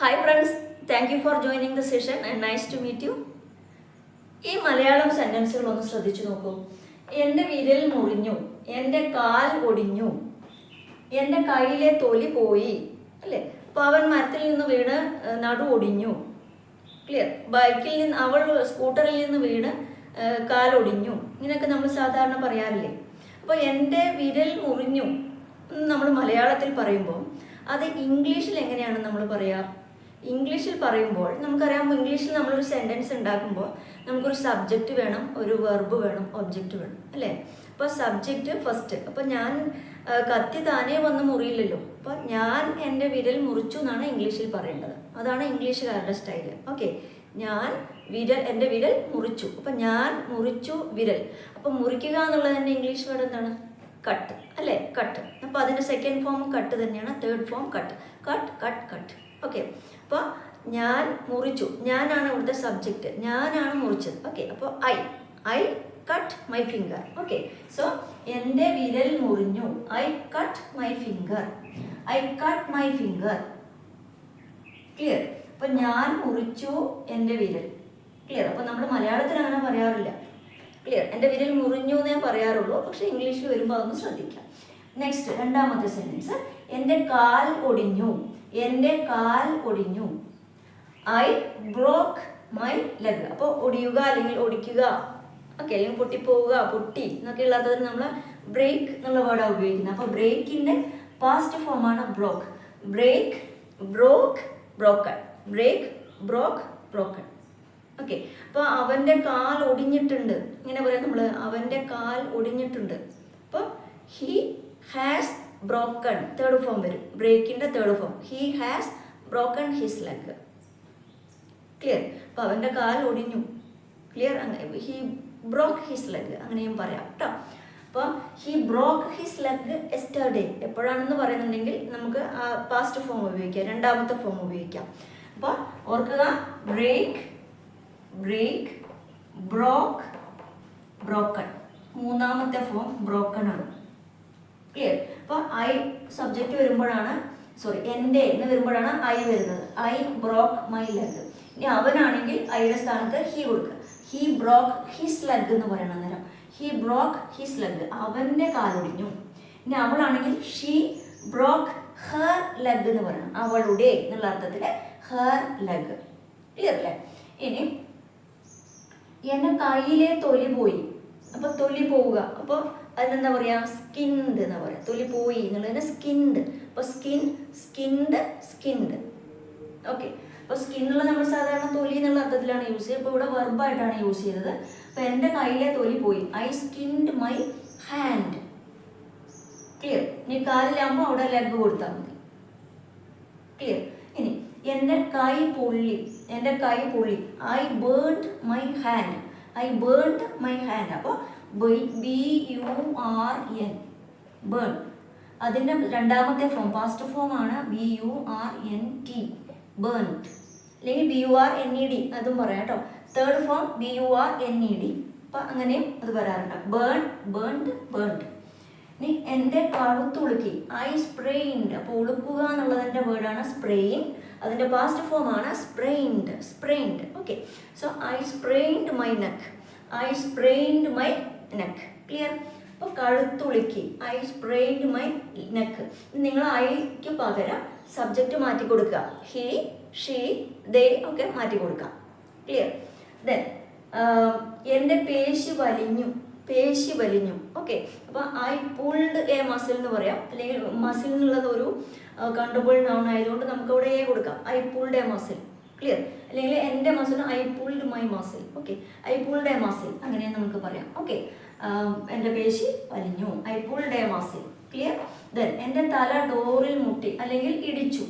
Hi friends thank you for joining the session and nice to meet you ഈ മലയാളം സെന്റൻസുകൾ ഒന്ന് ശ്രദ്ധിച്ചു നോക്കൂ. എന്റെ വിരൽ മുറിഞ്ഞു എന്റെ കാൽ ഒടിഞ്ഞു എന്റെ കയ്യിലെ തൊലി പോയി അല്ലേ? അപ്പോൾ അവൻ മരത്തിൽ നിന്ന് വീണ് നടു ഒടിഞ്ഞു. ക്ലിയർ ബൈക്കിൽ നിന്ന് അവൾ സ്കൂട്ടറിൽ നിന്ന് വീണ് കാലൊടിഞ്ഞു ഇങ്ങനെയൊക്കെ നമ്മൾ സാധാരണ പറയാറില്ലേ? അപ്പോൾ എന്റെ വിരൽ മുറിഞ്ഞു നമ്മൾ മലയാളത്തിൽ പറയുമ്പോൾ അത് ഇംഗ്ലീഷിൽ എങ്ങനെയാണ് നമ്മൾ പറയുക ഇംഗ്ലീഷിൽ പറയുമ്പോൾ നമുക്കറിയാം ഇംഗ്ലീഷിൽ നമ്മളൊരു സെന്റൻസ് ഉണ്ടാക്കുമ്പോൾ നമുക്കൊരു സബ്ജക്റ്റ് വേണം ഒരു വെർബ് വേണം ഒബ്ജക്റ്റ് വേണം അല്ലേ? അപ്പോൾ സബ്ജക്റ്റ് ഫസ്റ്റ് അപ്പോൾ ഞാൻ കത്തി താനേ വന്ന് മുറിയില്ലല്ലോ. അപ്പോൾ ഞാൻ എന്റെ വിരൽ മുറിച്ചു എന്നാണ് ഇംഗ്ലീഷിൽ പറയേണ്ടത്. അതാണ് ഇംഗ്ലീഷുകാരുടെ സ്റ്റൈൽ ഓക്കെ. ഞാൻ വിരൽ എന്റെ വിരൽ മുറിച്ചു. അപ്പം ഞാൻ മുറിച്ചു വിരൽ. അപ്പം മുറിക്കുക എന്നുള്ളതിന്റെ ഇംഗ്ലീഷ് വേർഡ് എന്താണ്? കട്ട്. അല്ലേ? കട്ട്. അപ്പോൾ അതിന്റെ സെക്കൻഡ് ഫോം കട്ട് തന്നെയാണ്. Third form cut. Cut cut cut. Okay. അപ്പോൾ ഞാൻ മുറിച്ചു. ഞാനാണ് ഇവിടുത്തെ സബ്ജക്റ്റ് ഞാനാണ് മുറിച്ചത്. ഓക്കെ അപ്പോൾ I I cut my finger okay so എന്റെ വിരൽ മുറിഞ്ഞു. I cut my finger I cut my finger clear അപ്പോൾ ഞാൻ മുറിച്ചു എന്റെ വിരൽ. ക്ലിയർ അപ്പോൾ നമ്മൾ മലയാളത്തിൽ അങ്ങനെ പറയാറില്ല. ക്ലിയർ എന്റെ വിരൽ മുറിഞ്ഞു എന്നേ പറയാറുള്ളൂ. പക്ഷേ ഇംഗ്ലീഷിൽ വരുമ്പോൾ അതൊന്ന് ശ്രദ്ധിക്കാം. നെക്സ്റ്റ് രണ്ടാമത്തെ സെന്റൻസ് എന്റെ കാൽ ഒടിഞ്ഞു എന്റെ കാൽ ഒടിഞ്ഞു. ഐ ബ്രോക്ക് മൈ ലെഗ് അപ്പോൾ ഒടിയുക അല്ലെങ്കിൽ ഒടിക്കുക. ഓക്കെ അല്ലെങ്കിൽ പൊട്ടിപ്പോവുക പൊട്ടി എന്നൊക്കെ ഉള്ളത് നമ്മൾ ബ്രേക്ക് എന്നുള്ള വേർഡാണ് ഉപയോഗിക്കുന്നത്. അപ്പോൾ ബ്രേക്കിന്റെ പാസ്റ്റ് ഫോമാണ് broke break broke broken break broke broken okay അപ്പോൾ അവന്റെ കാൽ ഒടിഞ്ഞിട്ടുണ്ട്. ഇങ്ങനെ പറയാം നമ്മൾ അവന്റെ കാൽ ഒടിഞ്ഞിട്ടുണ്ട്. അപ്പോൾ he has broken third form വരും. ബ്രേക്കിന്റെ third form he has broken his leg clear അപ്പോൾ അവന്റെ കാൽ ഒടിഞ്ഞു. Clear he broke his leg അങ്ങനെയും പറയാം. കേട്ടോ അപ്പോൾ he broke his leg yesterday എപ്പോഴാണെന്ന് പറയുന്നുണ്ടെങ്കിൽ നമുക്ക് ആ പാസ്റ്റ് ഫോം ഉപയോഗിക്കാം. രണ്ടാമത്തെ ഫോം ഉപയോഗിക്കാം. അപ്പോൾ ഓർക്കുക ബ്രേക്ക് ബ്രേക്ക് ബ്രോക്ക് ബ്രോക്കൺ മൂന്നാമത്തെ ഫോം ബ്രോക്കൺ ആണ്. ക്ലിയർ അപ്പോൾ ഐ സബ്ജക്റ്റ് വരുമ്പോഴാണ് സോറി എന്റെ എന്ന് വരുമ്പോഴാണ് ഐ വരുന്നത്. ഐ ബ്രോക്ക് മൈ ലെഗ് ഇനി അവനാണെങ്കിൽ ഐയുടെ സ്ഥാനത്ത് ഹി കൊടുക്കുക. ഹി ബ്രോക്ക് ഹിസ് ലെഗ് എന്ന് പറയണം അന്നേരം. ഹി ബ്രോക്ക് ഹിസ് ലെഗ് അവന്റെ കാലൊടിഞ്ഞു ഇനി അവളാണെങ്കിൽ ഷീ ബ്രോക്ക് ഹർ ലെഗ് എന്ന് പറയണം. അവളുടെ എന്നുള്ള അർത്ഥത്തിൽ ഹർ ലെഗ് ക്ലിയർ അല്ലേ? ഇനി എന്റെ കയ്യിലെ തൊലി പോയി. അപ്പോൾ തൊലി പോവുക. അപ്പോൾ അതിനെന്താ പറയുക സ്കിൻഡ് എന്നാ പറയുക തൊലി പോയി എന്നുള്ളതിന് സ്കിൻഡ് അപ്പോൾ സ്കിൻ സ്കിൻഡ് സ്കിൻഡ് ഓക്കെ അപ്പോൾ സ്കിന്നുള്ള നമ്മൾ സാധാരണ തൊലി എന്നുള്ള അർത്ഥത്തിലാണ് യൂസ് ചെയ്യുക. അപ്പോൾ ഇവിടെ വെർബായിട്ടാണ് യൂസ് ചെയ്തത് അപ്പോൾ എന്റെ കയ്യിലെ തൊലി പോയി. I skinned my hand clear ഇനി കാലിലാകുമ്പോൾ അവിടെ ലെഗ് കൊടുത്താൽ മതി. ക്ലിയർ ഇനി എന്റെ കൈ പൊള്ളി എന്റെ കൈ പൊള്ളി. I burned my hand I burned my hand അപ്പോൾ B U R N. Burn. അതിന്റെ രണ്ടാമത്തെ ഫോം ഫാസ്റ്റ് ഫോം ആണ് B U R N T. Burned അല്ലെങ്കിൽ B U R N E D. അതും പറയാം കേട്ടോ. Third form B U R N E D. അപ്പം അങ്ങനെയും അത് വരാറുണ്ട്. Burn burned burned. ഇനി എന്റെ കഴുത്തുളുക്കി ഐ സ്പ്രെയിൻഡ് അപ്പോൾ ഉളുക്കുക എന്നുള്ളതിന്റെ വേർഡാണ് സ്പ്രെയിൻ അതിന്റെ പാസ്റ്റ് ഫോം ആണ് sprained sprained okay so I sprained my neck I sprained my neck clear അപ്പോൾ കഴുത്തുളുക്കി ഐ സ്പ്രെയിൻഡ് മൈ നെക്ക് നിങ്ങൾ ഐക്ക് പകരം സബ്ജക്റ്റ് മാറ്റി കൊടുക്കുക. ഹി ഷീ ദേ ഒക്കെ മാറ്റി കൊടുക്കുക. ക്ലിയർ ദെൻ എന്റെ പേശി വലിഞ്ഞു പേശി വലിഞ്ഞു. ഓക്കെ അപ്പോൾ ഐ പുൾഡ് എ മസിൽ എന്ന് പറയാം. അല്ലെങ്കിൽ മസിൽ എന്നുള്ളത് ഒരു കണ്ടബിൾ നൗൺ ആയതുകൊണ്ട് നമുക്ക് അവിടെ എ കൊടുക്കാം. I pulled a muscle clear അല്ലെങ്കിൽ എന്റെ muscle I pulled my muscle okay I pulled a muscle അങ്ങനെ നമുക്ക് പറയാം. ഓക്കെ എന്റെ പേശി വലിഞ്ഞു. I pulled a muscle clear then എന്റെ തല ഡോറിൽ മുട്ടി അല്ലെങ്കിൽ ഇടിച്ചു.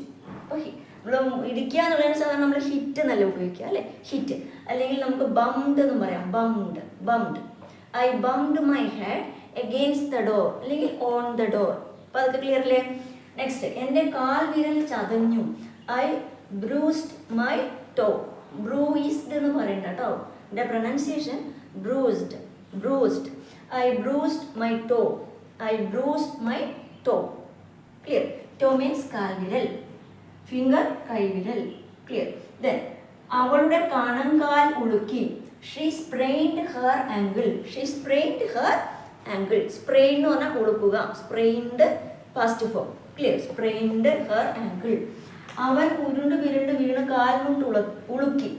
ഓക്കെ നമ്മൾ ഇടിക്കുക എന്നുള്ളതിന് സാധാരണ നമ്മൾ ഹിറ്റ് എന്നല്ല ഉപയോഗിക്കുക അല്ലേ? ഹിറ്റ് അല്ലെങ്കിൽ നമുക്ക് ബംഡ് എന്ന് പറയാം. Bumped bumped I bumped my head against the door അല്ലെങ്കിൽ ഓൺ ദ ഡോർ അപ്പോൾ അതൊക്കെ ക്ലിയർ അല്ലേ? നെക്സ്റ്റ് എന്റെ കാൽ വിരൽ ചതഞ്ഞു. I bruised my toe bruised എന്ന് പറയണ്ട കേട്ടോ എന്റെ pronunciation bruised bruised I bruised my toe I bruised my toe clear toe means കാൽവിരൽ. Finger കൈവിരൽ. ക്ലിയർ ദെൻ അവളുടെ കണങ്കാൽ ഉളുക്കി. She sprained her ankle she sprained her ankle sprain എന്ന് പറഞ്ഞാൽ ഉളുക്കുക. Sprained past form clear sprained her ankle അവൻ ഉരുണ്ട് വിരുണ്ട് വീണ് കാൽമുട്ട് ഉള ഉളുക്കി.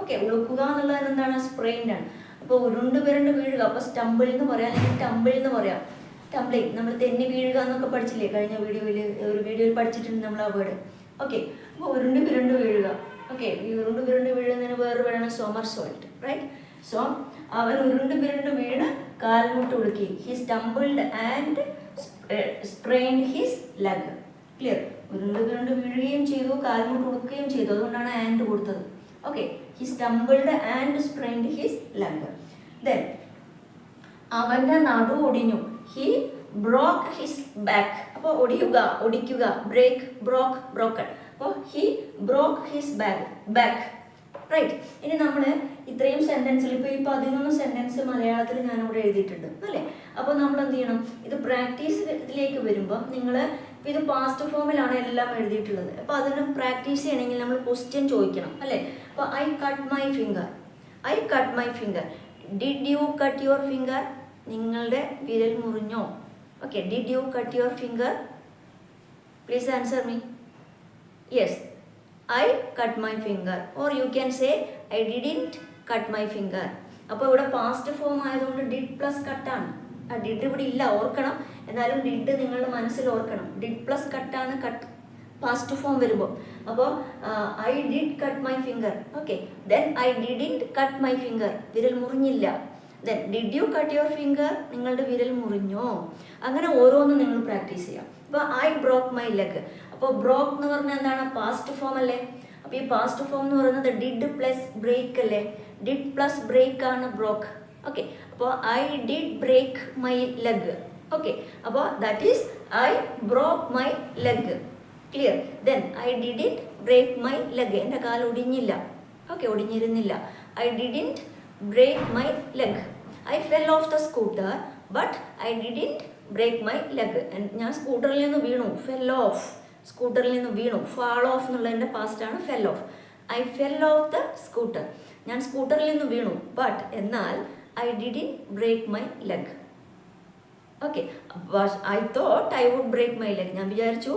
ഓക്കെ ഉളുക്കുക എന്നുള്ളത് എന്താണ്? സ്പ്രെയിൻഡ് ആണ്. അപ്പോൾ ഉരുണ്ട് വിരുണ്ട് വീഴുക. അപ്പോൾ സ്റ്റമ്പിൾ എന്ന് പറയാം അല്ലെങ്കിൽ ടമ്പിൾ എന്ന് പറയാം. ടംബ്ലിങ് നമ്മൾ തെന്നി വീഴുക എന്നൊക്കെ പഠിച്ചില്ലേ? കഴിഞ്ഞ വീഡിയോയിൽ ഒരു വീഡിയോയിൽ പഠിച്ചിട്ടുണ്ട് നമ്മൾ ആ വേർഡ് ഓക്കെ അപ്പോൾ ഉരുണ്ട് വിരുണ്ട് വീഴുക. ഓക്കെ ഈ ഉരുണ്ട് വിരുണ്ട് വീഴുന്നതിന് വേറെ വേണം സോമർ സോൾട്ട് റൈറ്റ് സോ അവൻ ഉരുണ്ട് വിരുണ്ട് വീണ് കാൽമുട്ട് ഉളുക്കി. He stumbled and sprained his leg clear ഒരു കണ്ട് വീഴുകയും ചെയ്തു കാൽമുട്ട് കൊടുക്കുകയും ചെയ്തു. അതുകൊണ്ടാണ് ആൻഡ് കൊടുത്തത്. Okay he stumbled and sprained his leg then അവന്റെ നടു ഒടിഞ്ഞു. ഹി ബ്രോക്ക് ഹിസ് ബാക്ക് അപ്പോൾ ഒടിയുക ഒടിക്കുക. ബ്രേക്ക് ബ്രോക്ക് ബ്രോക്കൺ അപ്പോൾ he broke his back back right ഇനി നമ്മൾ ഇത്രയും സെന്റൻസിൽ ഇപ്പോൾ ഈ പതിനൊന്ന് സെന്റൻസ് മലയാളത്തിൽ ഞാനിവിടെ എഴുതിയിട്ടുണ്ട്. അല്ലേ? അപ്പോൾ നമ്മൾ എന്ത് ചെയ്യണം? ഇത് പ്രാക്ടീസ് ഇതിലേക്ക് വരുമ്പോൾ നിങ്ങൾ ഇത് പാസ്റ്റ് ഫോമിലാണ് എല്ലാം എഴുതിയിട്ടുള്ളത്. അപ്പോൾ അതിന് പ്രാക്ടീസ് ചെയ്യണമെങ്കിൽ നമ്മൾ ക്വസ്റ്റ്യൻ ചോദിക്കണം അല്ലേ? അപ്പോൾ I cut my finger I cut my finger did you cut your finger നിങ്ങളുടെ വിരൽ മുറിഞ്ഞോ? Okay did you cut your finger please answer me yes I cut my finger or you can say I didn't cut my finger അപ്പോൾ ഇവിടെ past form ആയതുകൊണ്ട് did plus കട്ടാണ് ആ did ഇവിടെ ഇല്ല ഓർക്കണം. എന്നാലും ഡിഡ് നിങ്ങളുടെ മനസ്സിൽ ഓർക്കണം. ഡിഡ് പ്ലസ് കട്ടാണ് കട്ട് പാസ്റ്റ് ഫോം വരുമ്പോൾ അപ്പോൾ I did cut my finger okay then I didn't cut my finger വിരൽ മുറിഞ്ഞില്ല. Then did you cut your finger നിങ്ങളുടെ വിരൽ മുറിഞ്ഞോ? അങ്ങനെ ഓരോന്നും നിങ്ങൾ പ്രാക്ടീസ് ചെയ്യാം. അപ്പോൾ ഐ ബ്രോക്ക് മൈ ലെഗ് അപ്പോൾ ബ്രോക്ക് എന്ന് പറഞ്ഞാൽ എന്താണ്? പാസ്റ്റ് ഫോം അല്ലേ? അപ്പോൾ ഈ പാസ്റ്റ് ഫോം എന്ന് പറയുന്നത് ഡിഡ് പ്ലസ് ബ്രേക്ക് അല്ലേ? ഡിഡ് പ്ലസ് ബ്രേക്ക് ആണ് ബ്രോക്ക് ഓക്കെ അപ്പോൾ I did break my leg okay അപ്പോൾ that is I broke my leg clear then I didn't break my leg എന്റെ കാൽ ഒടിഞ്ഞില്ല. Okay ഒടിഞ്ഞിരുന്നില്ല. I didn't break my leg I fell off the scooter but I didn't break my leg ഞാൻ സ്കൂട്ടറിൽ നിന്ന് വീണു. Fell of സ്കൂട്ടറിൽ നിന്ന് വീണു. ഫാൾ ഓഫ് എന്നുള്ളതിന്റെ പാസ്റ്റാണ് fell off I fell off the scooter ഞാൻ സ്കൂട്ടറിൽ നിന്ന് വീണു. ബട്ട് എന്നാൽ I didn't break my leg okay I thought I would break my leg ഞാൻ വിചാരിച്ചു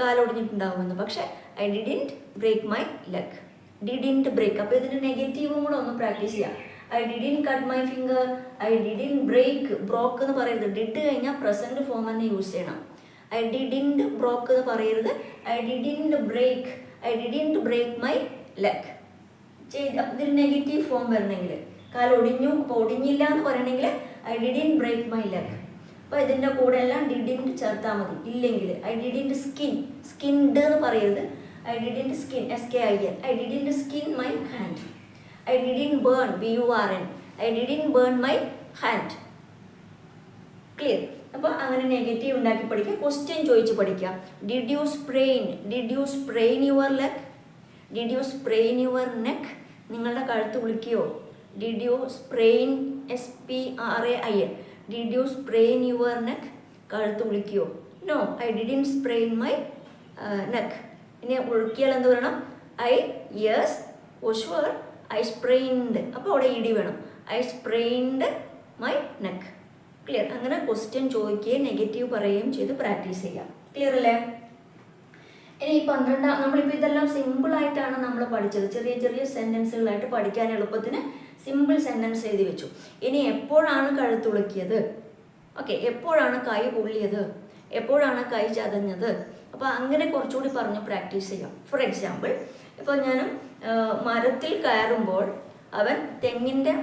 കാലൊടിഞ്ഞിട്ടുണ്ടാവുമെന്ന്. പക്ഷേ I didn't break my leg didn't break അപ്പോൾ ഇതിന്റെ നെഗറ്റീവും കൂടെ ഒന്ന് പ്രാക്ടീസ് ചെയ്യാം. I didn't cut my finger I didn't break broke എന്ന് പറയരുത്. ഡിഡ് കഴിഞ്ഞാൽ പ്രസന്റ് ഫോം തന്നെ യൂസ് ചെയ്യണം. ഐ ഡിഡിന്റ് ബ്രോക്ക് എന്ന് പറയരുത്. I didn't break I didn't break my leg ചെയ്ത് ഇതിൽ നെഗറ്റീവ് ഫോം വരണമെങ്കിൽ കാലൊടിഞ്ഞു അപ്പോൾ ഒടിഞ്ഞില്ല എന്ന് പറയണമെങ്കിൽ I didn't break my leg അപ്പോൾ ഇതിന്റെ കൂടെ എല്ലാം ഡിഡിന്റ് ചേർത്താൽ മതി. ഇല്ലെങ്കിൽ ഐ ഡിഡിന്റ് സ്കിൻ സ്കിൻഡ് എന്ന് പറയരുത്. I didn't skin S K I N I didn't skin my hand I didn't burn B U R N I didn't burn my hand clear അപ്പോൾ അങ്ങനെ നെഗറ്റീവ് ഉണ്ടാക്കി പഠിക്കുക. Question ചോദിച്ച് പഠിക്കുക. Did you sprain did you sprain your leg did you sprain your neck നിങ്ങളുടെ കഴുത്ത് വിളിക്കുകയോ did you sprain S P R A I N did you sprain your neck കഴുത്ത് വിളിക്കുകയോ no I didn't in my neck ഇനി ഉളുക്കിയാൽ എന്ത് പറയണം I yes oh sure I sprained അപ്പോൾ അവിടെ ഇടി വേണം. I sprained my neck clear അങ്ങനെ ക്വസ്റ്റ്യൻ ചോദിക്കുകയും നെഗറ്റീവ് പറയുകയും ചെയ്ത് പ്രാക്ടീസ് ചെയ്യാം. ക്ലിയർ അല്ലേ? ഇനി ഈ പന്ത്രണ്ടാം നമ്മളിപ്പോൾ ഇതെല്ലാം സിമ്പിളായിട്ടാണ് നമ്മൾ പഠിച്ചത്. ചെറിയ ചെറിയ സെന്റൻസുകളായിട്ട് പഠിക്കാൻ എളുപ്പത്തിന് സിമ്പിൾ സെന്റൻസ് എഴുതി വെച്ചു. ഇനി എപ്പോഴാണ് കഴുത്തുളുക്കിയത് ഓക്കെ എപ്പോഴാണ് കൈ പൊള്ളിയത് എപ്പോഴാണ് കൈ ചതഞ്ഞത്? അപ്പോൾ അങ്ങനെ കുറച്ചുകൂടി പറഞ്ഞ് പ്രാക്ടീസ് ചെയ്യാം. ഫോർ എക്സാമ്പിൾ ഇപ്പോൾ ഞാൻ മരത്തിൽ കയറുമ്പോൾ അവൻ തെങ്ങിന്റെ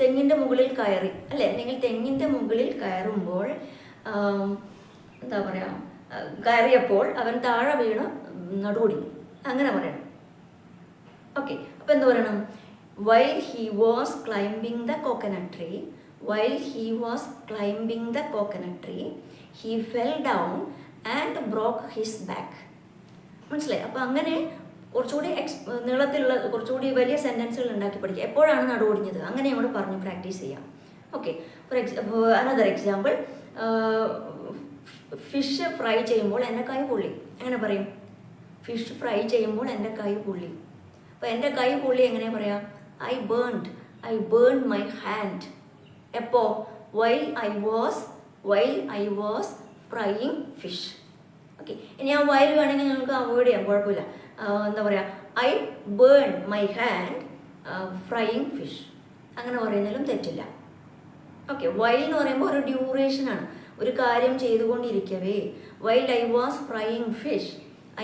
തെങ്ങിന്റെ മുകളിൽ കയറി. അല്ലെ അല്ലെങ്കിൽ തെങ്ങിന്റെ മുകളിൽ കയറുമ്പോൾ എന്താ പറയുക കയറിയപ്പോൾ അവൻ താഴെ വീണ് നടുവൊടിഞ്ഞു. അങ്ങനെ പറയണം. ഓക്കെ അപ്പോൾ എന്താ പറയണം? While he was climbing the coconut tree while he was climbing the coconut tree he fell down and broke his back. മനസ്സിലായി? അപ്പോൾ അങ്ങനെ കുറച്ചുകൂടി എക്സ് നീളത്തിലുള്ള കുറച്ചുകൂടി വലിയ സെന്റൻസുകൾ ഉണ്ടാക്കി പഠിക്കുക. എപ്പോഴാണ് നടുവൊടിഞ്ഞത് അങ്ങനെ നമ്മൾ പറഞ്ഞ് പ്രാക്ടീസ് ചെയ്യാം. Okay for ex another example fish fry ചെയ്യുമ്പോൾ എന്റെ കൈ പൊള്ളി. എങ്ങനെ പറയും? ഫിഷ് ഫ്രൈ ചെയ്യുമ്പോൾ എന്റെ കൈ പൊള്ളി. അപ്പോൾ എന്റെ കൈ പൊള്ളി എങ്ങനെ പറയാം? I burned I burn my hand എപ്പോൾ while I was while I was frying fish okay ഇനി ആ വയൽ വേണമെങ്കിൽ നിങ്ങൾക്ക് അവോയ്ഡ് ചെയ്യാം കുഴപ്പമില്ല. എന്താ പറയുക I burn my hand frying fish അങ്ങനെ പറയുന്നതിലും തെറ്റില്ല. ഓക്കെ വൈൽ എന്ന് പറയുമ്പോൾ ഒരു ഡ്യൂറേഷനാണ് ഒരു കാര്യം ചെയ്തുകൊണ്ടിരിക്കവേ. While I was frying fish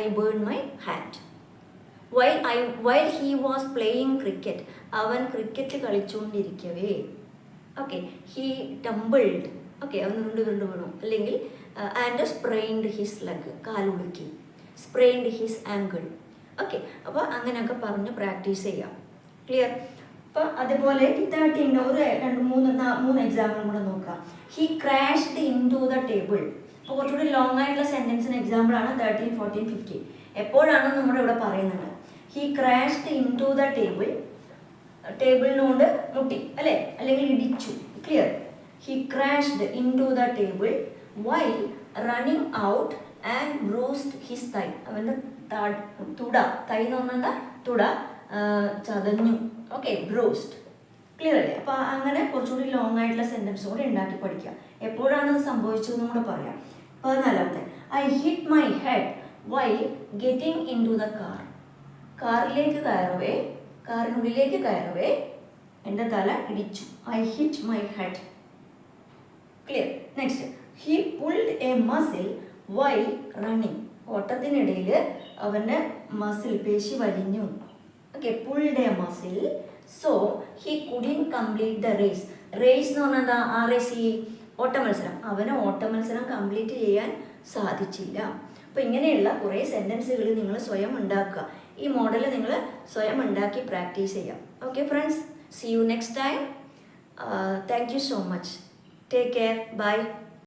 I burn my hand while I while he was playing cricket അവൻ ക്രിക്കറ്റ് കളിച്ചുകൊണ്ടിരിക്കവേ ഓക്കെ ഹീ ടംബിൾഡ് ഓക്കെ അവൻ ഉരുണ്ട് ഉരുണ്ട് വീണു. അല്ലെങ്കിൽ ആൻഡ് സ്പ്രെയിൻഡ് ഹിസ് ലെഗ് കാലുടുക്കി സ്പ്രെയിൻഡ് ഹിസ് ആങ്കിൾ ഓക്കെ അപ്പോൾ അങ്ങനെയൊക്കെ പറഞ്ഞ് പ്രാക്ടീസ് ചെയ്യാം. ക്ലിയർ അപ്പോൾ അതുപോലെ തേർട്ടീന്റെ ഒരു രണ്ട് മൂന്ന് മൂന്ന് എക്സാമ്പിൾ കൂടെ നോക്കാം. He crashed into the table അപ്പോൾ കുറച്ചുകൂടി ലോങ് ആയിട്ടുള്ള സെന്റൻസിന് എക്സാമ്പിളാണ് തേർട്ടീൻ ഫോർട്ടീൻ ഫിഫ്റ്റീൻ എപ്പോഴാണ് നമ്മുടെ ഇവിടെ പറയുന്നത്? He crashed into the table ടേബിളിനോട് മുട്ടി അല്ലേ? അല്ലെങ്കിൽ ഇടിച്ചു clear he crashed into the table while running out and bruised his thigh അവന്റെ തുട തൈ എന്ന് പറഞ്ഞാൽ തുട ചതഞ്ഞു. ഓക്കെ ബ്രൂസ്ഡ് ക്ലിയർ അല്ലേ? അപ്പോൾ അങ്ങനെ കുറച്ചുകൂടി ലോങ് ആയിട്ടുള്ള സെന്റൻസ് കൂടി ഉണ്ടാക്കി പഠിക്കുക. എപ്പോഴാണ് അത് സംഭവിച്ചതെന്നും കൂടെ പറയാം. പതിനാലാമത്തെ. I hit my head while getting into the car കാറിലേക്ക് കയറവേ കാറിനുള്ളിലേക്ക് കയറവേ. എന്റെ തല ഇടിച്ചു. I hit my head clear next he pulled a muscle while running ഓട്ടത്തിനിടയിൽ അവന്റെ മസിൽ പേശി വലിഞ്ഞു. Okay pulled a muscle so he couldn't complete the race race എന്ന് പറഞ്ഞാൽ എന്താ? ആർ എ സി ഓട്ട മത്സരം അവന് ഓട്ടമത്സരം കംപ്ലീറ്റ് ചെയ്യാൻ സാധിച്ചില്ല. അപ്പോൾ ഇങ്ങനെയുള്ള കുറേ സെന്റൻസുകൾ നിങ്ങൾ സ്വയം ഉണ്ടാക്കുക. ഈ മോഡൽ നിങ്ങൾ സ്വയം ഉണ്ടാക്കി പ്രാക്ടീസ് ചെയ്യാം. Okay friends see you next time thank you so much take care bye